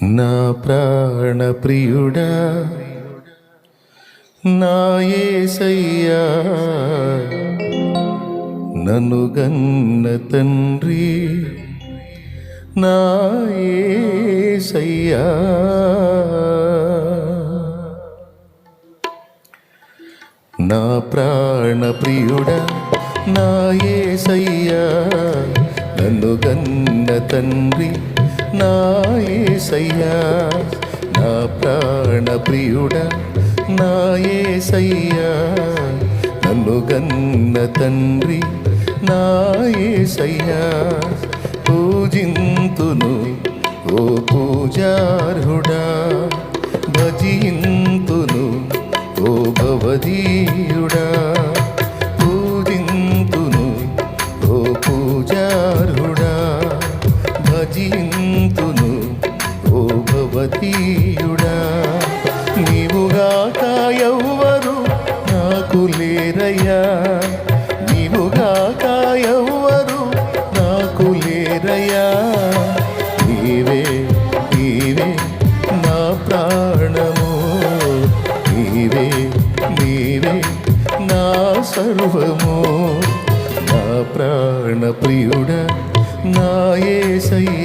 నా ప్రాణ ప్రియుడా నా ఏసయ్యా నన్ను గన్న తండ్రి నా ఏసయ్యా. నా ప్రాణ ప్రియుడా నా ఏసయ్యా నన్ను గన్న తండ్రి నా యేసయ్యా నా ప్రాణ ప్రియుడా నా యేసయ్యా నన్ను గన్న తండ్రి నా యేసయ్యా పూజింతును ఓ పూజార్హుడా భజింతును ఓ భవదీయుడా. భవతీయుడా నీవుగాక ఎవ్వరు నాకు లేరయ్యా. నీవుగాక ఎవ్వరు నాకు లేరయ్యా. నీవే నీవే నా ప్రాణము. నీవే నీవే నా సర్వము. నా ప్రాణ ప్రియుడ నా యేసయ్యా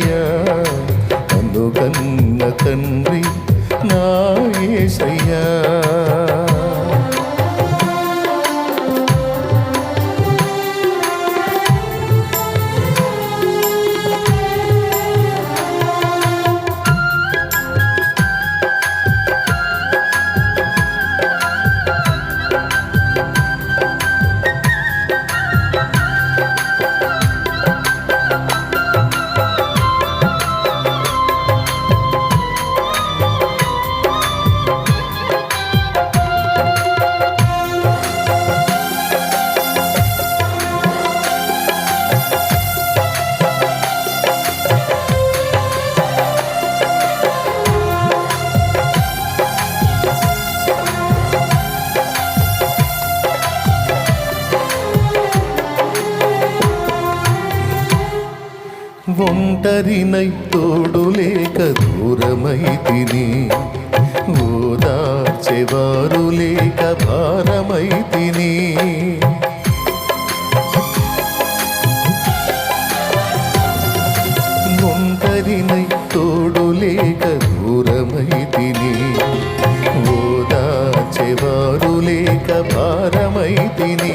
em ఒంటరినై తోడు లేక దూరమై తిని ఓదార్చెవారు లేక భారమై తిని ఒంటరినై తోడు లేక దూరమై తిని ఓదార్చెవారు లేక భారమై తిని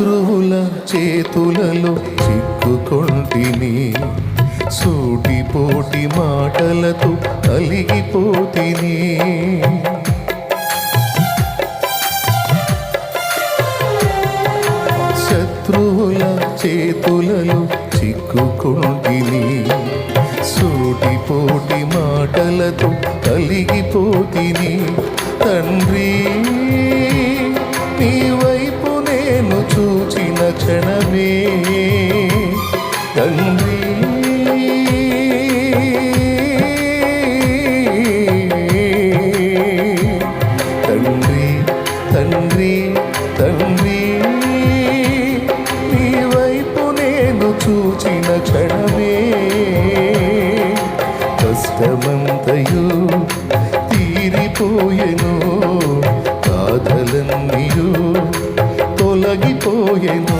శత్రువుల చేతులలో చిక్కుకొంటిని సూటిపోటి మాటలతో కలిగిపోతిని శత్రువుల చేతులలో చిక్కుకొంటిని సూటిపోటి మాటలతో కలిగిపోతిని తండ్రి నీ చూచిన క్షణమే తండ్రి. తండ్రి తండ్రి తండ్రి నీ వైపు నేను చూచిన క్షణమే కష్టమంతయు తీరిపోయెను బాధలన్నీయు ಏನು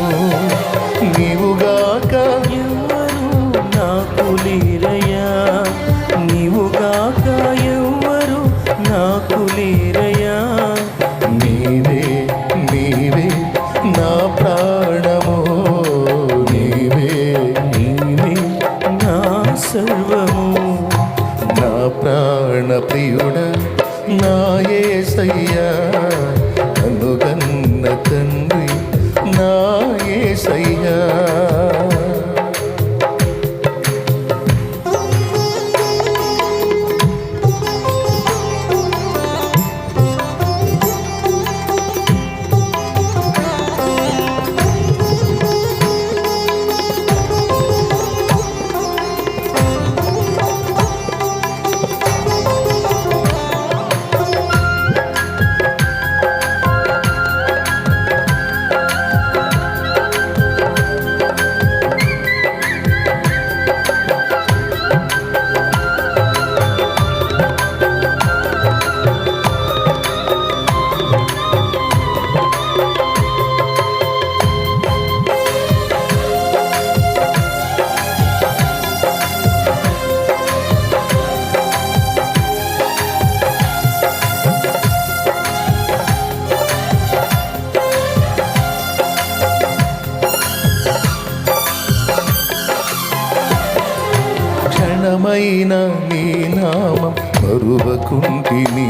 క్షణమైన నీ నామం మరువకుంటిని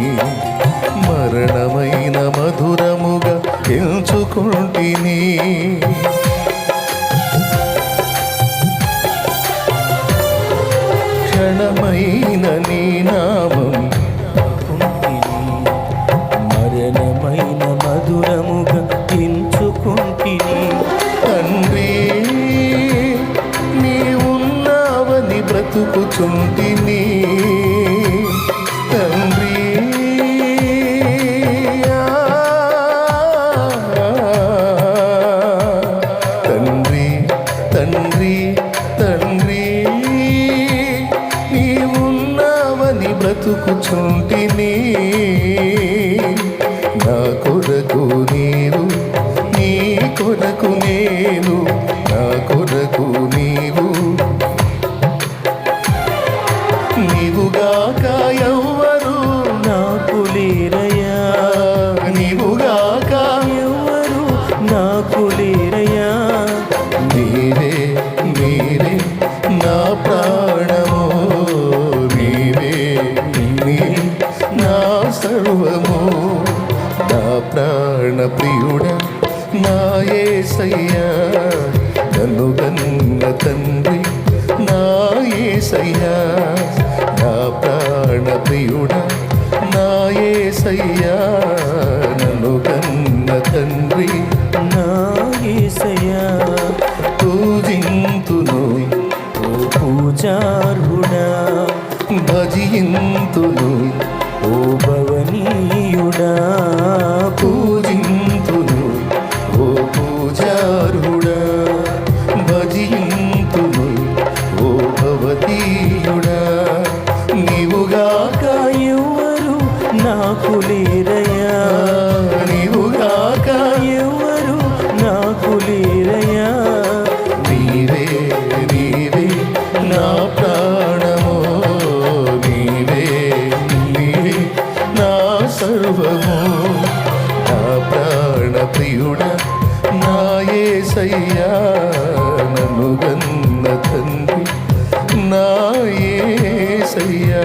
మరణమైన మధురముగా ఎంచుకుంటిని బ్రతుకుచుంటిని. తండ్రి తండ్రి తండ్రి తండ్రి నీ ఉన్నావని బ్రతుకుచుంటిని. నా కొరకు నీవు నీ కొరకు నేను నా కొరకు నీవు ప్రియుడా నా యేసయ్యా నన్ను గంగ తండ్రి నా యేసయ్యా నా ప్రాణ ప్రియుడా నా యేసయ్యా నన్ను గంగ తండ్రి నా యేసయ్యా పూజింతును ఓ పూజార్హుడా భజింతును ఓ భవనీయుడా. పూ సర్వము? నా ప్రాణ ప్రియుడ నా యేసయ్యా నన్ను గన్న తండ్రి నాయే సయ్యా